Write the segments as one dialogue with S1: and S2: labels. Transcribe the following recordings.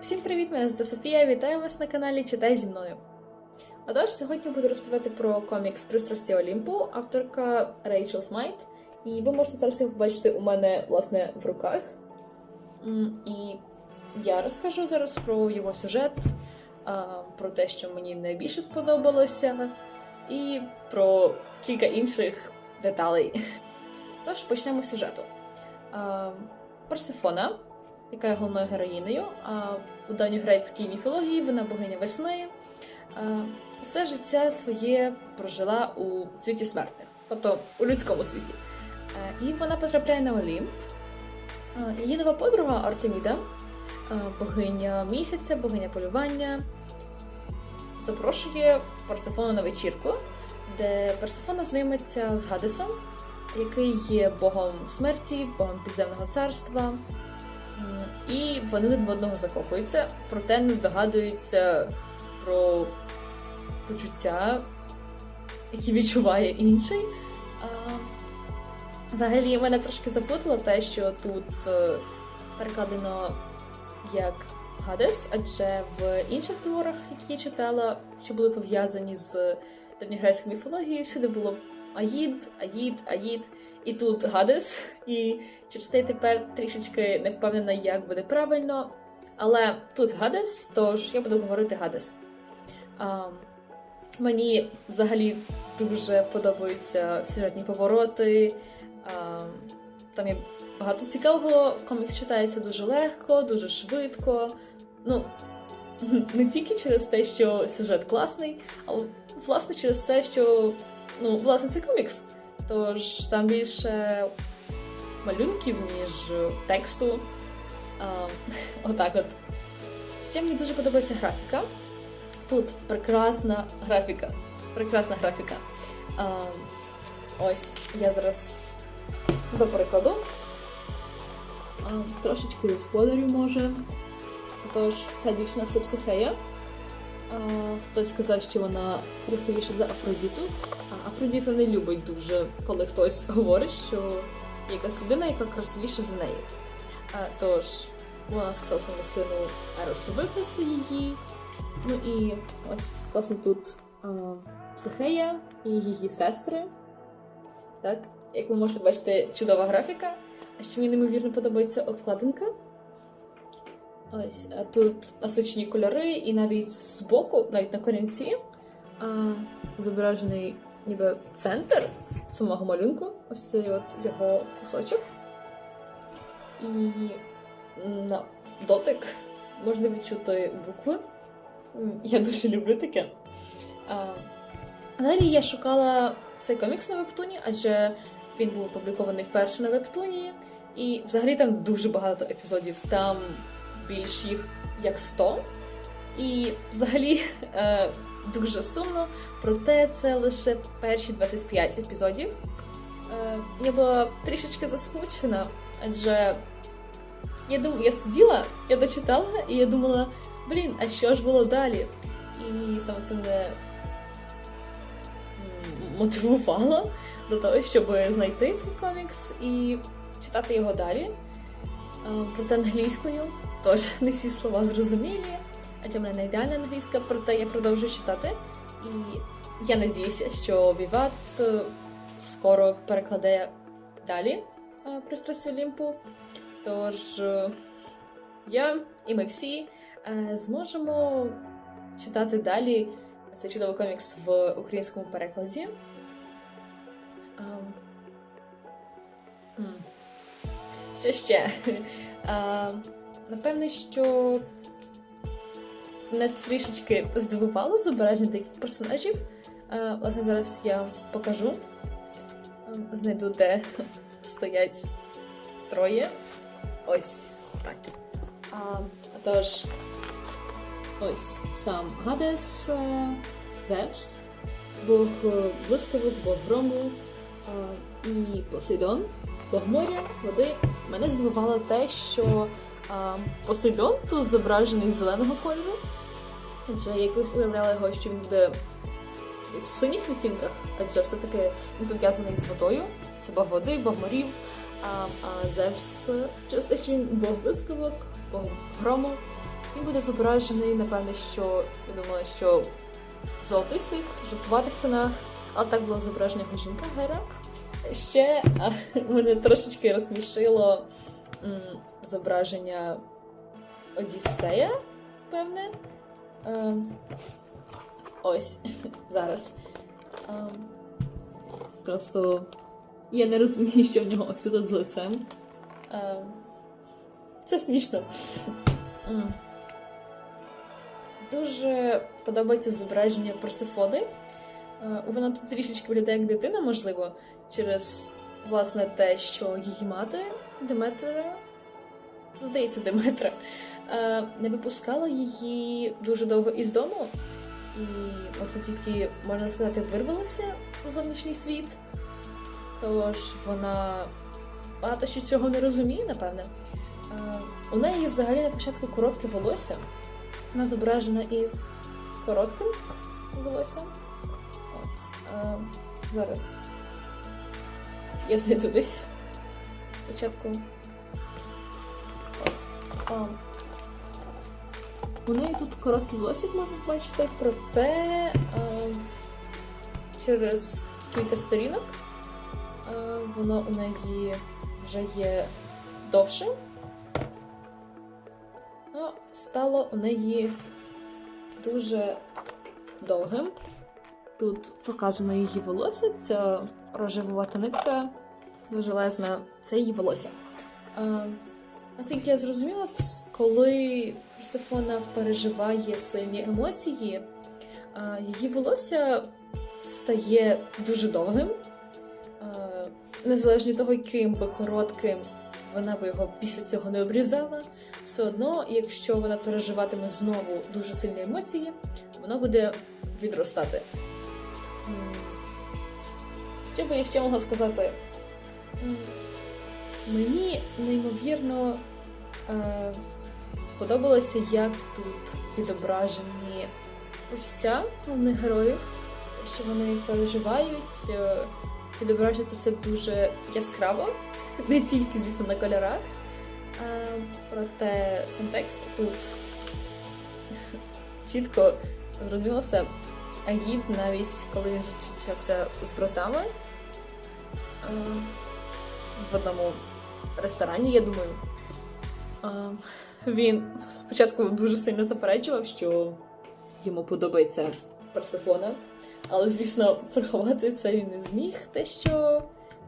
S1: Всім привіт! Мене звати Софія. Вітаю вас на каналі Читай зі мною. Отож, сьогодні буду розповідати про комікс Пристрасті Олімпу, авторка Рейчел Смайт. І ви можете зараз його побачити у мене власне в руках. І я розкажу зараз про його сюжет, про те, що мені найбільше сподобалося, і про кілька інших деталей. Тож почнемо з сюжету. Персифона, яка є головною героїнею, а у давньогрецькій міфології вона богиня весни. а, Все життя своє прожила у світі смертних, тобто у людському світі. Е, І вона потрапляє на Олімп. Е, Її нова подруга Артеміда, е, богиня місяця, богиня полювання, запрошує Персифону на вечірку, де Персифона знайомиться з Гадесом, який є богом смерті, богом підземного царства. І вони один в одного закохуються, проте не здогадуються про почуття, які відчуває інший. Взагалі, мене трошки запутало те, що тут е, перекладено як Гадес, адже в інших творах, які я читала, що були пов'язані з давньогрецькою міфологією, всюди було Аїд, Аїд, Аїд, і тут Гадес. І через це тепер трішечки не впевнена, як буде правильно. Але тут Гадес, тож я буду говорити Гадес. А, мені взагалі дуже подобаються сюжетні повороти. А, там є багато цікавого, комікс читається дуже легко, дуже швидко. Ну, не тільки через те, що сюжет класний, а власне через те, що ну, власне, це комікс. Тож там більше малюнків, ніж тексту. А, отак от. Ще мені дуже подобається графіка. Тут прекрасна графіка. Прекрасна графіка. А, ось я зараз до прикладу. Трошечки спойлерів може. Тож, ця дівчина це психея. Хтось сказав, що вона красивіша за Афродіту. А Афродіта не любить дуже, коли хтось говорить, що якась людина, яка красивіша за неї. Тож, вона сказала своєму сину Еросу викрасти її. Ну і ось, власне, тут психея і її сестри. Так, як ви можете бачити, чудова графіка. А ще мені неймовірно подобається обкладинка. Ось тут насичені кольори, і навіть збоку, навіть на корінці, зображений ніби центр самого малюнку. Ось цей от його кусочок. І на дотик можна відчути букви. Я дуже люблю таке. А, Далі я шукала цей комікс на вебтуні, адже він був опублікований вперше на вебтуні. І взагалі там дуже багато епізодів. Там більш їх як 100. І взагалі е, дуже сумно, проте це лише перші 25 епізодів. Е, я була трішечки засмучена, адже я дум... я сиділа, я дочитала, і я думала, блін, а що ж було далі? І саме це мене мотивувало до того, щоб знайти цей комікс і читати його далі. Е, Проте англійською, тож не всі слова зрозумілі, адже в мене не ідеальна англійська, проте я продовжую читати. І я надіюся, що Віват е, скоро перекладе далі е, пристрасті Олімпу. Тож е, я і ми всі зможемо читати далі цей чудовий комікс в українському перекладі. Що ще? Напевне, що мене трішечки здивувало зображення деяких персонажів. А, власне, зараз я покажу. Ем, Знайду, де стоять троє. Ось так. А, тож, ось сам Гадес, е, Зевс, Бог е, блискавок, Бог грому і Посейдон. Бог моря, води. Мене здивувало те, що Посейдон тут зображений зеленого кольору. Адже якось уявляла його, що він буде в синіх відтінках, адже все-таки він пов'язаний з водою. Це бог води, бог морів. А, а Зевс через те, що він бог блискавок, бог грому. Він буде зображений, напевне, що я думала, що в золотистих, жовтуватих тонах, але так було зображення його жінка Гера. Ще а, мене трошечки розсмішило зображення Одіссея, певне. Ем, ось зараз. Ем, просто я не розумію, що в нього ось з лицем. Ем, це смішно. Дуже подобається зображення Персифони. Е, Вона тут трішечки виглядає як дитина, можливо, через власне те, що її мати Деметра, здається, Деметра, е, не випускала її дуже довго із дому. І власне тільки, можна сказати, вирвалася у зовнішній світ. Тож вона багато що цього не розуміє, напевне. Е, У неї взагалі на початку коротке волосся. Вона зображена із коротким волоссям. От, е, зараз я зайду десь спочатку. А, у неї тут короткі волосся, можна бачити, проте е, через кілька сторінок е, воно у неї вже є довшим. Ну, стало у неї дуже довгим. Тут показано її волосся, ця рожевувата нитка лезна, це її волосся. А, наскільки я зрозуміла, коли Персифона переживає сильні емоції, її волосся стає дуже довгим. Незалежно від того, яким би коротким вона би його після цього не обрізала, все одно, якщо вона переживатиме знову дуже сильні емоції, воно буде відростати. Що би я ще могла сказати? Мені неймовірно е, сподобалося, як тут відображені почуття головних героїв, що вони переживають. Е, відображується все дуже яскраво, не тільки, звісно, на кольорах. Е, проте сам текст тут чітко зрозумілося. Аїд навіть коли він зустрічався з братами е, в одному ресторані, я думаю, він спочатку дуже сильно заперечував, що йому подобається Персифона, але, звісно, приховати це він не зміг, те, що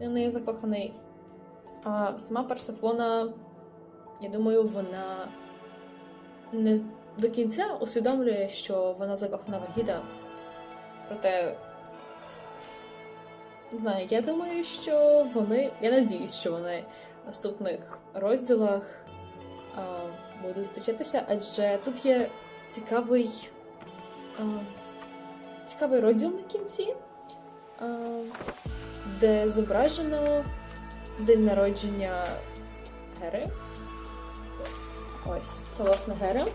S1: в закоханий. А сама Персифона, я думаю, вона не до кінця усвідомлює, що вона закохана в Агіда. Проте, не знаю, я думаю, що вони. Я надіюсь, що вони наступних розділах а, будуть зустрічатися, адже тут є цікавий. Цікавий розділ на кінці, де зображено день народження Гери. Ось, це власне Гера.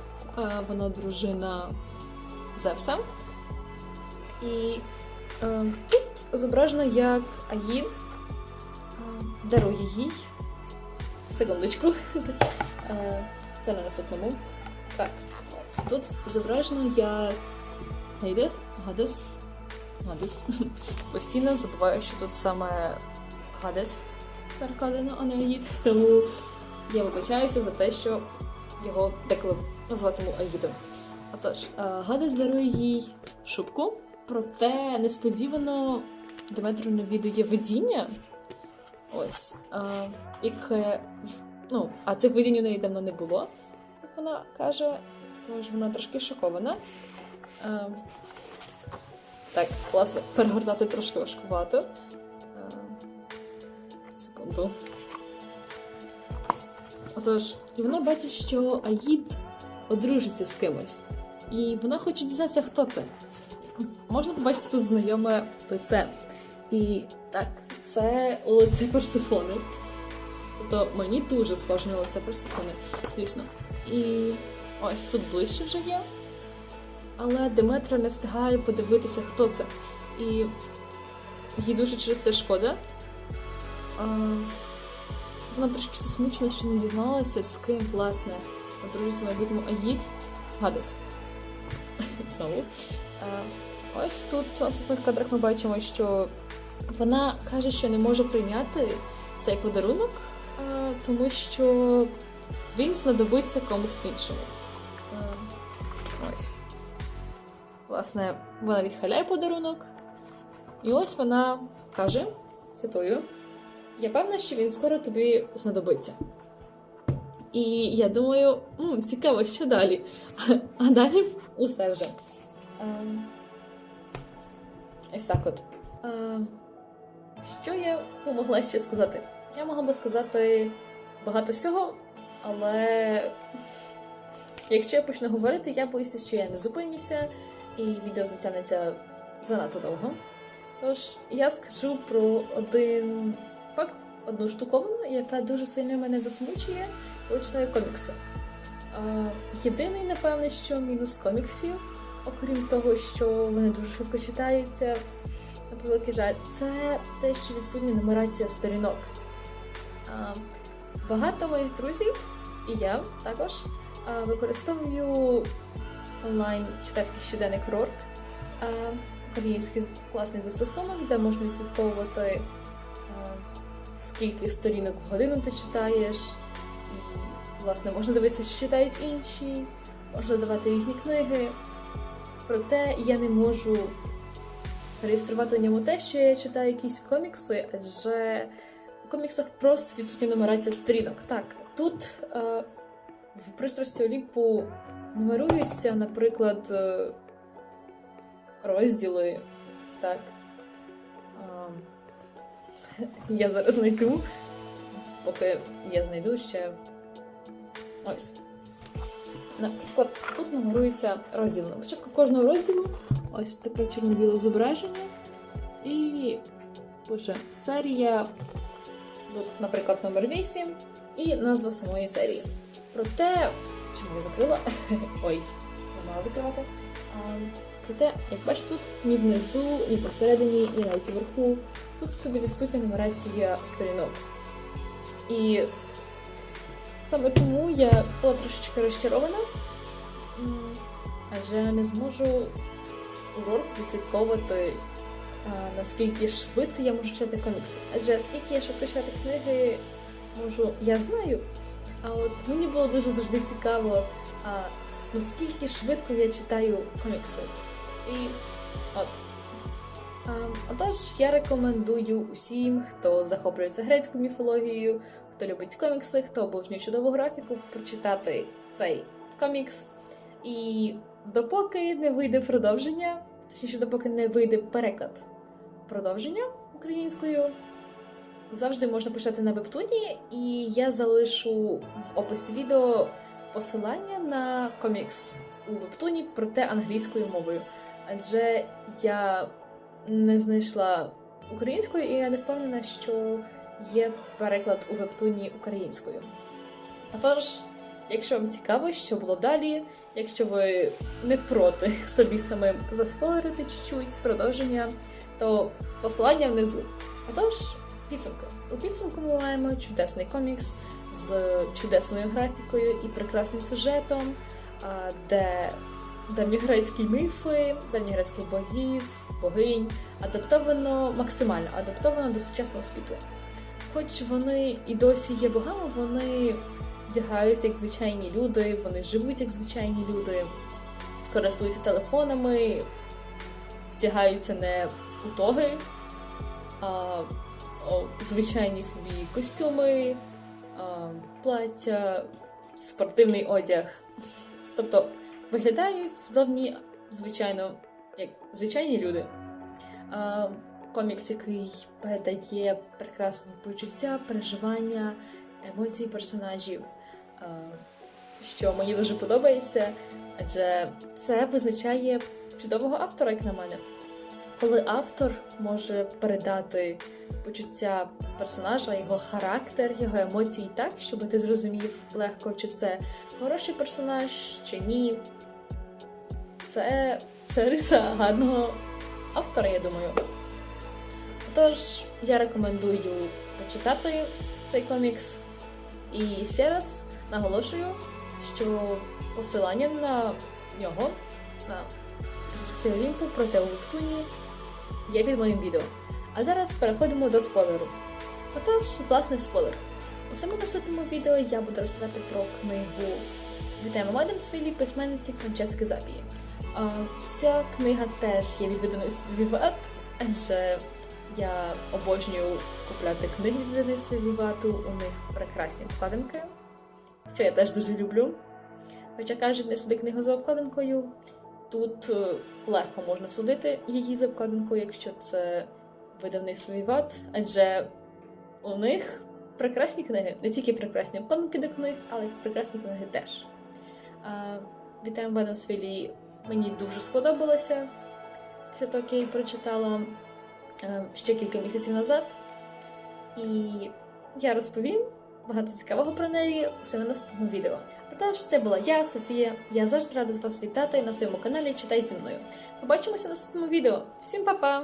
S1: Вона дружина Зевса. І тут зображено, як Аїд дарує їй. Секундочку. Е, це на наступному. Так. Тут зображено, як Гейдес, Гадес, Гадес. Постійно забуваю, що тут саме Гадес перекладено, а не Аїд. Тому я вибачаюся за те, що його деколи назватиму Аїдом. Отож, е, Гадес дарує їй шубку, проте несподівано Деметру навідує видіння. Ось, е, яке. Ну, а цих видінь у неї давно не було, як вона каже, тож вона трошки шокована. Е, так, власне, перегортати трошки важкувато. Е, секунду. Отож, вона бачить, що Аїд одружиться з кимось. І вона хоче дізнатися, хто це. Можна побачити тут знайоме лице. І так, це лице Персифони. Тобто мені дуже схоже на лице Персифони, звісно. І ось тут ближче вже є. Але Деметра не встигає подивитися, хто це. І їй дуже через це шкода. Вона трошки засмучена, що не дізналася, з ким, власне, одружиться на майбутньому Аїд Гадес. Знову. Ось тут в наступних кадрах ми бачимо, що вона каже, що не може прийняти цей подарунок, е, тому що він знадобиться комусь іншому. Е, Ось. Власне, вона відхиляє подарунок. І ось вона каже, цитую: Я певна, що він скоро тобі знадобиться. І я думаю, «М, цікаво, що далі. А далі усе вже. Ем, Ось так от. Що я могла ще сказати? Я могла би сказати багато всього, але якщо я почну говорити, я боюся, що я не зупинюся, і відео затягнеться занадто довго. Тож я скажу про один факт, одну штуковину, яка дуже сильно мене засмучує, коли читаю комікси. Єдиний, напевне, що мінус коміксів, окрім того, що вони дуже швидко читаються, на превеликий жаль, це те, що відсутня нумерація сторінок. Багато моїх друзів, і я також, використовую онлайн читацький щоденник Рорк, український класний застосунок, де можна відслідковувати, скільки сторінок в годину ти читаєш, і, власне, можна дивитися, що читають інші, можна давати різні книги. Проте я не можу реєструвати в ньому те, що я читаю якісь комікси, адже у коміксах просто відсутня нумерація сторінок. Так, тут е, в пристрасті Олімпу нумеруються, наприклад, е, розділи. Так. А, я зараз знайду. Поки я знайду ще. Ось. Наприклад, тут нумерується розділ. На початку кожного розділу ось таке чорно-біле зображення. І боже, серія, тут, наприклад, номер 8 і назва самої серії. Проте, чому я закрила? Ой, не мала закривати. Проте, як бачите, тут ні внизу, ні посередині, ні навіть вверху. Тут всюди відсутня нумерація сторінок. І саме тому я була трошечки розчарована, адже не зможу урок відслідковувати, наскільки швидко я можу читати комікси. Адже скільки я швидко читати книги можу, я знаю. А от мені було дуже завжди цікаво, а, наскільки швидко я читаю комікси. І от. А, отож, я рекомендую усім, хто захоплюється грецькою міфологією, хто любить комікси, хто обожнює чудову графіку, прочитати цей комікс. І допоки не вийде продовження, точніше, допоки не вийде переклад продовження українською, завжди можна почитати на вебтуні, і я залишу в описі відео посилання на комікс у вебтуні, проте англійською мовою. Адже я не знайшла українською, і я не впевнена, що є переклад у вебтуні українською. Отож, якщо вам цікаво, що було далі, якщо ви не проти собі самим заспойлерити чуть-чуть з продовження, то посилання внизу. Отож, підсумки. У підсумку ми маємо чудесний комікс з чудесною графікою і прекрасним сюжетом, де давньогрецькі міфи, давньогрецьких богів, богинь адаптовано максимально адаптовано до сучасного світу. Хоч вони і досі є богами, вони вдягаються як звичайні люди, вони живуть як звичайні люди, користуються телефонами, вдягаються не у тоги, а звичайні собі костюми, а, плаття, спортивний одяг. Тобто виглядають зовні, звичайно, як звичайні люди. Комікс, який передає прекрасні почуття, переживання, емоції персонажів, що мені дуже подобається, адже це визначає чудового автора, як на мене. Коли автор може передати почуття персонажа, його характер, його емоції так, щоб ти зрозумів легко, чи це хороший персонаж, чи ні. Це, це риса гарного автора, я думаю. Тож, я рекомендую почитати цей комікс. І ще раз наголошую, що посилання на нього, на цю Олімпу проти Луктуні, є під моїм відео. А зараз переходимо до спойлеру. Отож, власне, спойлер. У самому наступному відео я буду розповідати про книгу Вітаємо Адамсвілі письменниці Франчески Запії. Ця книга теж є від видавництва Віват, адже я обожнюю купляти книги від видавництва Вівату. У них прекрасні обкладинки, що я теж дуже люблю. Хоча кажуть, не суди книгу за обкладинкою. Тут е, легко можна судити її за обкладинкою, якщо це видавництво Віват, адже у них прекрасні книги, не тільки прекрасні обкладинки до книг, але й прекрасні книги теж. А, Вітаємо в Адамсвілі мені дуже сподобалося після того, як я її прочитала е, ще кілька місяців назад. І я розповім багато цікавого про неї у своєму наступному відео. Отож, це була я, Софія. Я завжди рада з вас вітати на своєму каналі Читай зі мною. Побачимося в наступному відео. Всім па-па!